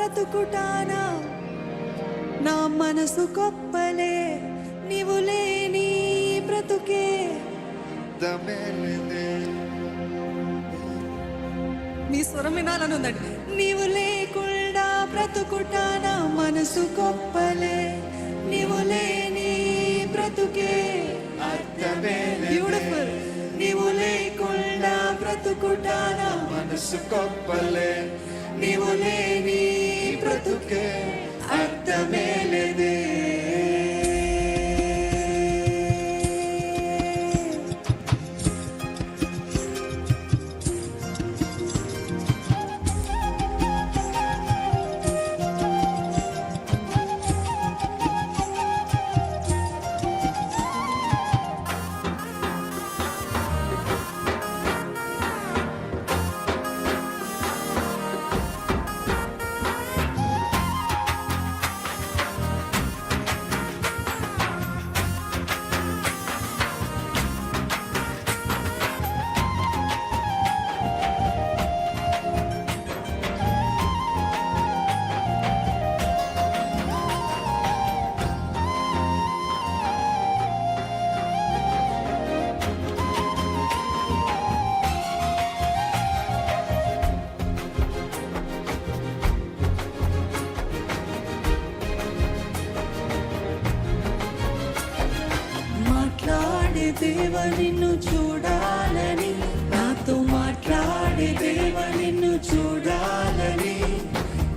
బ్రతుకుటానా నా మనసు కొప్పలే నీవు లేని బ్రతుకే. మీ స్వరం వినాలని ఉందండి. నీవు లేకుండా బ్రతుకుటానా మనసు కొప్పలే నీవు లేని బ్రతుకే. బ్యూటిఫుల్ నీవు లేకుండా బ్రతుకుటానా మనసు కొప్పలే నీవు లేని బ్రతుకే అర్థమేలేదే దేవ నిన్ను చూడాలని నాతో మాట్లాడే దేవ నిన్ను చూడాలని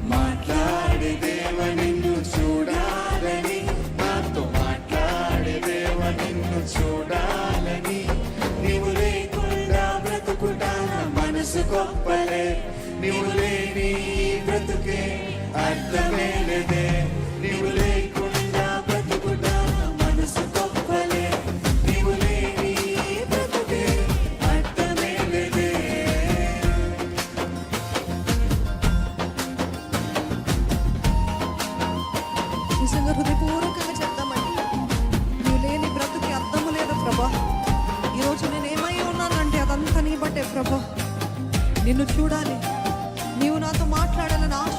మాట్లాడే దేవ నిన్ను చూడాలని నాతో మాట్లాడే దేవ నిన్ను చూడాలని నీవు లేకుండా బ్రతుకుటా మనసు గొప్పలే నీవు లేని బ్రతుకే అర్థమేలేదే. నీవు ప్రభా. నిన్ను చూడాలి. నీవు నాతో మాట్లాడాలని ఆశ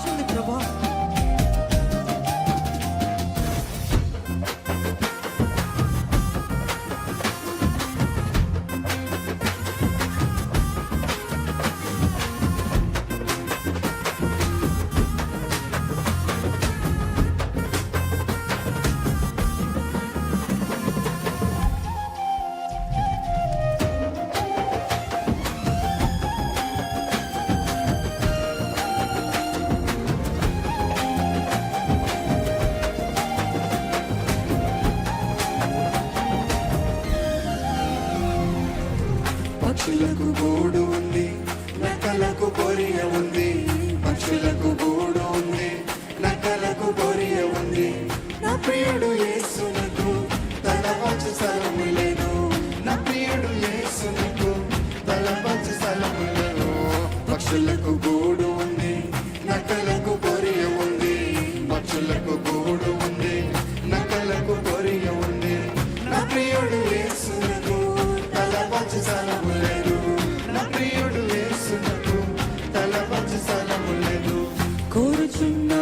పక్షులకు గూడు ఉంది నకలకు పొరియ ఉంది పక్షులకు గూడు ఉంది నక్కలకు పొరియ ఉంది. నా ప్రియుడు వేసునకు తల వంచు సలము లేదు. నా ప్రియుడు వేసునకు తల వంచు సలము లేదు. కోరుచున్న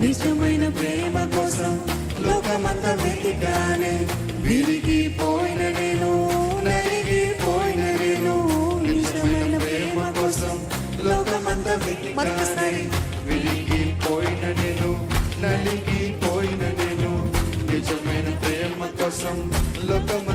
నిజమైన ప్రేమ కోసం లోకమంత వెతికానే విరిగి పోయిన నేను నలిగి పోయిన నేను. నిజమైన ప్రేమ కోసం లోకమంత వెతికానే విరిగి పోయిన నేను నలిగి పోయిన నేను. నిజమైన ప్రేమ కోసం లోకం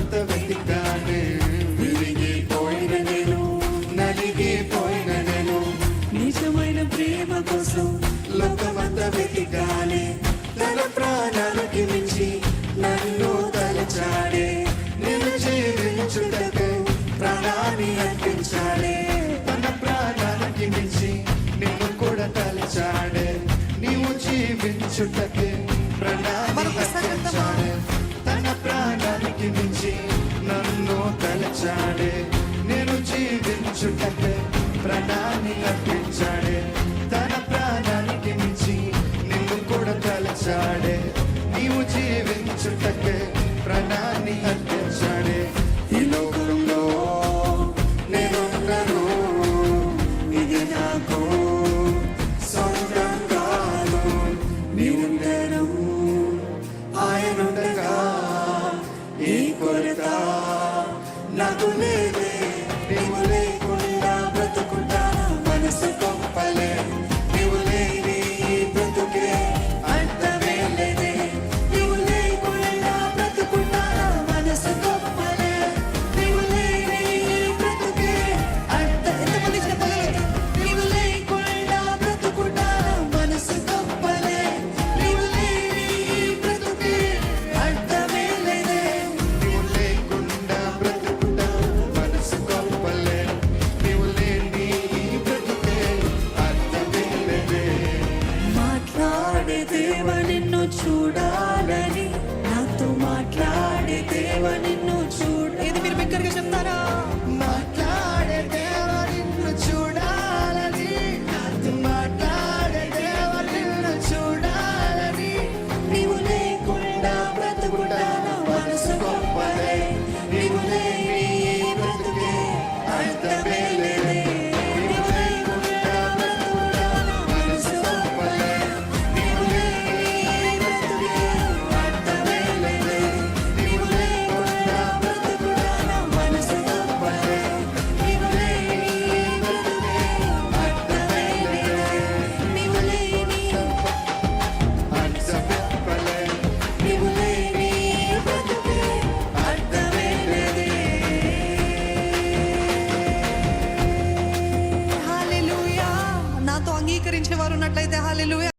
నాకు నేనే